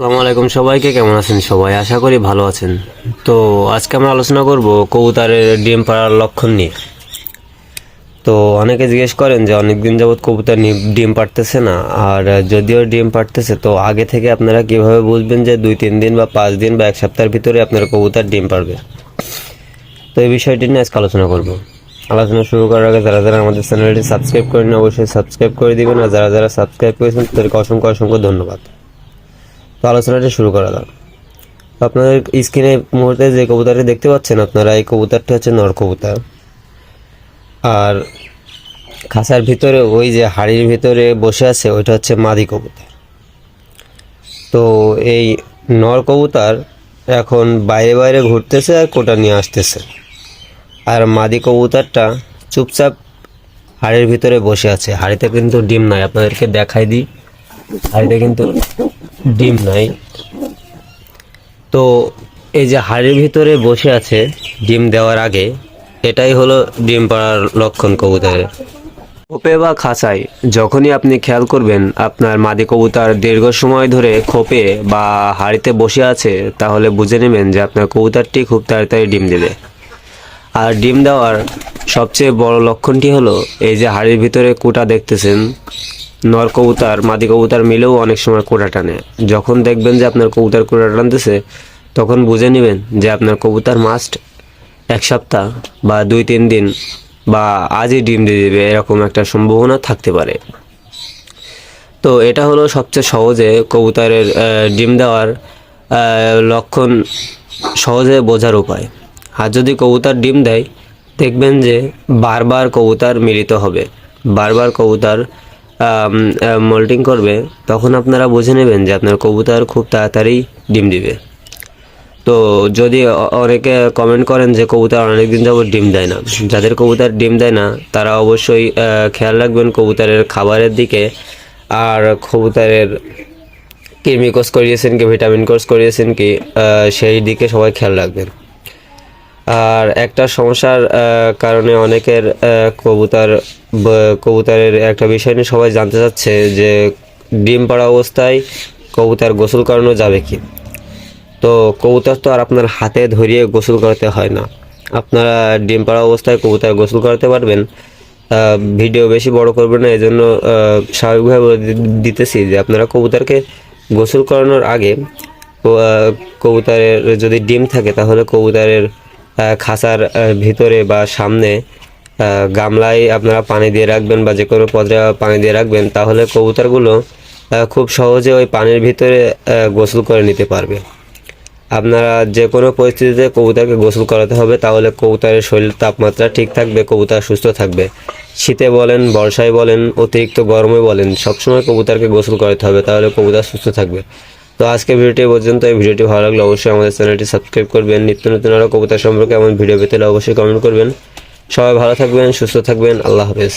আসসালামু আলাইকুম সবাইকে, কেমন আছেন সবাই? আশা করি ভালো আছেন। তো আজকে আমরা আলোচনা করব কবুতরের ডিম পাড়ার লক্ষণ নিয়ে। তো অনেকে জিজ্ঞেস করেন যে অনেকদিন যাবৎ কবুতর ডিম পাড়তেছে না, আর যদিও ডিম পাড়তেছে, তো আগে থেকে আপনারা কীভাবে বুঝবেন যে দুই, তিন দিন বা পাঁচ দিন বা এক সপ্তাহের ভিতরে আপনার কবুতর ডিম পাড়বে? তো এই বিষয়টি নিয়ে আজকে আলোচনা করব। আলোচনা শুরু করার আগে যারা যারা আমাদের চ্যানেলটি সাবস্ক্রাইব করেন অবশ্যই সাবস্ক্রাইব করে দিবেন, আর যারা যারা সাবস্ক্রাইব করেছেন, তাদেরকে অসংখ্য অসংখ্য ধন্যবাদ। তো আলোচনাটা শুরু করা যাক। আপনাদের স্ক্রিনে মুহূর্তে যে কবুতরটি দেখতে পাচ্ছেন আপনারা, এই কবুতরটি হচ্ছে নর কবুতর। আর খাঁচার ভিতরে, ওই যে হাড়ির ভিতরে বসে আছে, ওইটা হচ্ছে মাদি কবুতর। তো এই নর কবুতর এখন বাইরে বাইরে ঘুরতেছে আর কোটা নিয়ে আসতেছে। আর মাদি কবুতরটা চুপচাপ হাড়ির ভিতরে বসে আছে। হাড়িতে কিন্তু ডিম নাই, আপনাদেরকে দেখাই দিই। হাড়িতে কিন্তু ডিম নাই। তো এই যে হাড়ির ভিতরে বসে আছে ডিম দেওয়ার আগে, এটাই হলো ডিম পাড়ার লক্ষণ কবুতরের। খোপে বা খাঁচায়, যখনই আপনি খেয়াল করবেন আপনার মাদি কবুতর দীর্ঘ সময় ধরে খোপে বা হাড়িতে বসে আছে, তাহলে বুঝে নেবেন যে আপনার কবুতরটি খুব তাড়াতাড়ি ডিম দেবে। আর ডিম দেওয়ার সবচেয়ে বড় লক্ষণটি হলো, এই যে হাড়ির ভিতরে কুটা দেখতেছেন নর কবুতর, মাদি কবুতর মিলেও অনেক সময় কোটা টানে। যখন দেখবেন যে আপনার কবুতর কোটা টানতেছে, তখন বুঝে নেবেন যে আপনার কবুতর মাস্ট এক সপ্তাহ বা দুই তিন দিন বা আজই ডিম দিয়ে দেবে, এরকম একটা সম্ভাবনা থাকতে পারে। তো এটা হলো সবচেয়ে সহজে কবুতরের ডিম দেওয়ার লক্ষণ সহজে বোঝার উপায়। আর যদি কবুতর ডিম দেয়, দেখবেন যে বারবার কবুতর মিলিত হবে। বারবার কবুতর মোল্টিং করবে, তখন আপনারা বুঝে নেবেন যে আপনার কবুতর খুব তাড়াতাড়ি ডিম দিবে। তো যদি অনেকে কমেন্ট করেন যে কবুতর অনেকদিন যাবত ডিম দেয় না। যাদের কবুতর ডিম দেয় না, তারা অবশ্যই খেয়াল রাখবেন কবুতরের খাবারের দিকে। আর কবুতরের কৃমি কোর্স করিয়েছেন কি, ভিটামিন কোর্স করিয়েছেন কি সেই দিকে সবাই খেয়াল রাখবেন। আর একটা সমস্যার কারণে অনেকের কবুতর কবুতরের একটা বিষয় নিয়ে সবাই জানতে চাচ্ছে যে ডিম পাড়া অবস্থায় কবুতর গোসল করানো যাবে কি? তো কবুতর তো আর আপনার হাতে ধরিয়ে গোসল করাতে হয় না। আপনারা ডিম পাড়া অবস্থায় কবুতর গোসল করাতে পারবেন। ভিডিও বেশি বড় করবেন না এই জন্য স্বাভাবিকভাবে দিতেছি যে আপনারা কবুতরকে গোসল করানোর আগে কবুতরের যদি ডিম থাকে, তাহলে কবুতরের খাঁচার ভিতরে বা সামনে গামলায় আপনারা পানি দিয়ে রাখবেন বা যে কোনো পদ্রে পানি দিয়ে রাখবেন, তাহলে কবুতরগুলো খুব সহজে ওই পানির ভিতরে গোসল করে নিতে পারবে। আপনারা যে কোনো পরিস্থিতিতে কবুতরকে গোসল করাতে হবে, তাহলে কবুতরের শরীর তাপমাত্রা ঠিক থাকবে, কবুতর সুস্থ থাকবে। শীতে বলেন, বর্ষায় বলেন, অতিরিক্ত গরমে বলেন, সবসময় কবুতরকে গোসল করাতে হবে, তাহলে কবুতর সুস্থ থাকবে। তো আজকে ভিডিওটি পর্যন্ত। এই ভিডিওটি ভালো লাগলে অবশ্যই আমাদের চ্যানেলটি সাবস্ক্রাইব করবেন। নিত্য নতুন আরও কবিতা সম্পর্কে এমন ভিডিও পেতে অবশ্যই কমেন্ট করবেন। সবাই ভালো থাকবেন, সুস্থ থাকবেন। আল্লাহ হাফেজ।